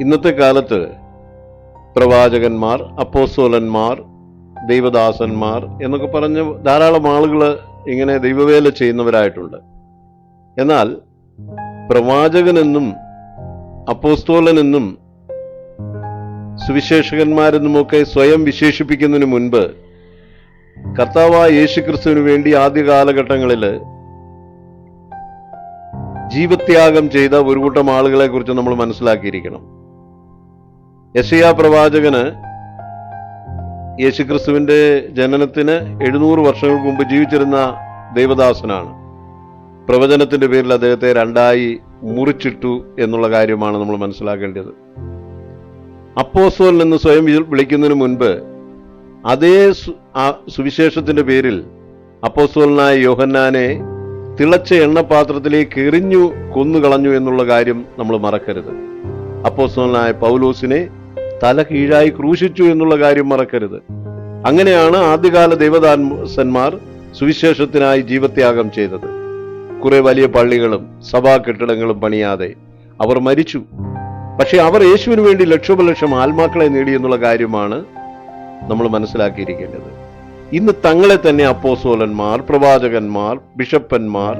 ഇന്നത്തെ കാലത്ത് പ്രവാചകന്മാർ അപ്പോസ്തോലന്മാർ ദൈവദാസന്മാർ എന്നൊക്കെ പറഞ്ഞ് ധാരാളം ആളുകൾ ഇങ്ങനെ ദൈവവേല ചെയ്യുന്നവരായിട്ടുണ്ട്. എന്നാൽ പ്രവാചകനെന്നും അപ്പോസ്തോലനെന്നും സുവിശേഷകന്മാരെന്നുമൊക്കെ സ്വയം വിശേഷിപ്പിക്കുന്നതിന് മുൻപ് കർത്താവായ യേശുക്രിസ്തുവിന് വേണ്ടി ആദ്യ കാലഘട്ടങ്ങളിൽ ജീവത്യാഗം ചെയ്ത ഒരു കൂട്ടം ആളുകളെ കുറിച്ച് നമ്മൾ മനസ്സിലാക്കിയിരിക്കണം. യശയാ പ്രവാചകന് യേശുക്രിസ്തുവിന്റെ ജനനത്തിന് എഴുന്നൂറ് വർഷങ്ങൾക്ക് മുമ്പ് ജീവിച്ചിരുന്ന ദൈവദാസനാണ്. പ്രവചനത്തിന്റെ പേരിൽ അദ്ദേഹത്തെ രണ്ടായി മുറിച്ചിട്ടു എന്നുള്ള കാര്യമാണ് നമ്മൾ മനസ്സിലാക്കേണ്ടത്. അപ്പോസോൽ എന്ന് സ്വയം വിളിക്കുന്നതിന് മുൻപ് അതേ സുവിശേഷത്തിന്റെ പേരിൽ അപ്പോസ്തോലനായ യോഹന്നാനെ തിളച്ച എണ്ണപാത്രത്തിലേക്ക് എറിഞ്ഞു കൊന്നുകളഞ്ഞു എന്നുള്ള കാര്യം നമ്മൾ മറക്കരുത്. അപ്പോസ്തോലനായ പൗലോസിനെ തല കീഴായി ക്രൂശിച്ചു എന്നുള്ള കാര്യം മറക്കരുത്. അങ്ങനെയാണ് ആദ്യകാല ദേവദാസന്മാർ സുവിശേഷത്തിനായി ജീവത്യാഗം ചെയ്തത്. കുറെ വലിയ പള്ളികളും സഭാ കെട്ടിടങ്ങളും പണിയാതെ അവർ മരിച്ചു. പക്ഷെ അവർ യേശുവിന് വേണ്ടി ലക്ഷോപലക്ഷം ആത്മാക്കളെ നേടി എന്നുള്ള കാര്യമാണ് നമ്മൾ മനസ്സിലാക്കിയിരിക്കേണ്ടത്. ഇന്ന് തങ്ങളെ തന്നെ അപ്പോസോലന്മാർ പ്രവാചകന്മാർ ബിഷപ്പന്മാർ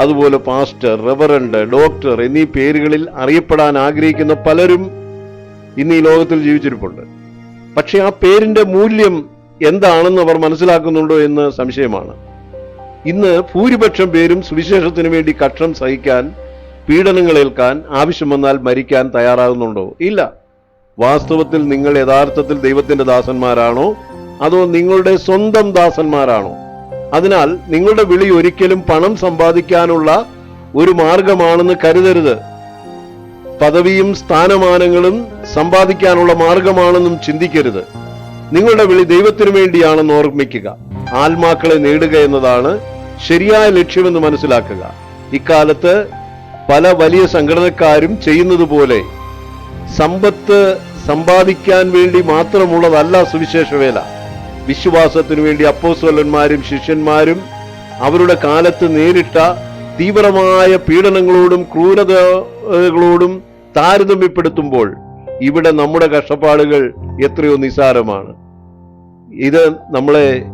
അതുപോലെ പാസ്റ്റർ റെവറൻഡ് ഡോക്ടർ എന്നീ പേരുകളിൽ അറിയപ്പെടാൻ ആഗ്രഹിക്കുന്ന പലരും ഇന്ന് ഈ ലോകത്തിൽ ജീവിച്ചിരിപ്പുണ്ട്. പക്ഷെ ആ പേരിന്റെ മൂല്യം എന്താണെന്ന് അവർ മനസ്സിലാക്കുന്നുണ്ടോ എന്ന് സംശയമാണ്. ഇന്ന് ഭൂരിപക്ഷം പേരും സുവിശേഷത്തിന് വേണ്ടി കക്ഷം സഹിക്കാൻ പീഡനങ്ങൾ ഏൽക്കാൻ ആവശ്യം വന്നാൽ മരിക്കാൻ തയ്യാറാകുന്നുണ്ടോ? ഇല്ല. വാസ്തവത്തിൽ നിങ്ങൾ യഥാർത്ഥത്തിൽ ദൈവത്തിന്റെ ദാസന്മാരാണോ? അതോ നിങ്ങളുടെ സ്വന്തം ദാസന്മാരാണോ? അതിനാൽ നിങ്ങളുടെ വിളി ഒരിക്കലും പണം സമ്പാദിക്കാനുള്ള ഒരു മാർഗമാണെന്ന് കരുതരുത്. പദവിയും സ്ഥാനമാനങ്ങളും സമ്പാദിക്കാനുള്ള മാർഗമാണെന്നും ചിന്തിക്കരുത്. നിങ്ങളുടെ വിളി ദൈവത്തിനു വേണ്ടിയാണെന്ന് ഓർമ്മിക്കുക. ആത്മാക്കളെ നേടുക എന്നതാണ് ശരിയായ ലക്ഷ്യമെന്ന് മനസ്സിലാക്കുക. ഇക്കാലത്ത് പല വലിയ സംഘടനക്കാരും ചെയ്യുന്നത് പോലെ സമ്പത്ത് സമ്പാദിക്കാൻ വേണ്ടി മാത്രമുള്ളതല്ല സുവിശേഷവേല. വിശ്വാസത്തിനു വേണ്ടി അപ്പോസ്വലന്മാരും ശിഷ്യന്മാരും അവരുടെ കാലത്ത് നേരിട്ട തീവ്രമായ പീഡനങ്ങളോടും ക്രൂരതകളോടും താരതമ്യപ്പെടുത്തുമ്പോൾ ഇവിടെ നമ്മുടെ കഷ്ടപ്പാടുകൾ എത്രയോ നിസാരമാണ്. ഇത് നമ്മളെ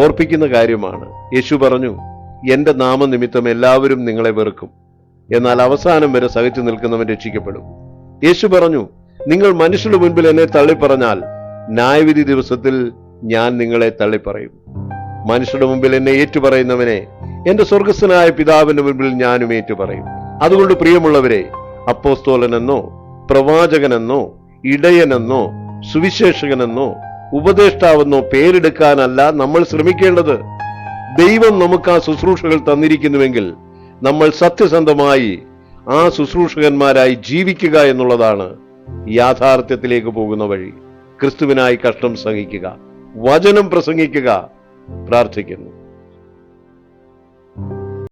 ഓർപ്പിക്കുന്ന കാര്യമാണ്. യേശു പറഞ്ഞു എന്റെ നാമനിമിത്തം എല്ലാവരും നിങ്ങളെ വെറുക്കും. എന്നാൽ അവസാനം വരെ സഹിച്ചു നിൽക്കുന്നവൻ രക്ഷിക്കപ്പെടും. യേശു പറഞ്ഞു നിങ്ങൾ മനുഷ്യരുടെ മുൻപിൽ എന്നെ തള്ളിപ്പറഞ്ഞാൽ ന്യായവിധി ദിവസത്തിൽ ഞാൻ നിങ്ങളെ തള്ളിപ്പറയും. മനുഷ്യരുടെ മുമ്പിൽ എന്നെ ഏറ്റുപറയുന്നവനെ എന്റെ സ്വർഗസ്ഥനായ പിതാവിന്റെ മുൻപിൽ ഞാനും ഏറ്റുപറയും. അതുകൊണ്ട് പ്രിയമുള്ളവരെ അപ്പോസ്തോലനെന്നോ പ്രവാചകനെന്നോ ഇടയനെന്നോ സുവിശേഷകനെന്നോ ഉപദേഷ്ടാവെന്നോ പേരെടുക്കാനല്ല നമ്മൾ ശ്രമിക്കേണ്ടത്. ദൈവം നമുക്ക് ആ ശുശ്രൂഷകൾ തന്നിരിക്കുന്നുവെങ്കിൽ നമ്മൾ സത്യസന്ധമായി ആ ശുശ്രൂഷകന്മാരായി ജീവിക്കുക എന്നുള്ളതാണ് യാഥാർത്ഥ്യത്തിലേക്ക് പോകുന്ന വഴി. ക്രിസ്തുവിനായി കഷ്ടം സഹിക്കുക വചനം പ്രസംഗിക്കുക പ്രാർത്ഥിക്കുന്നു.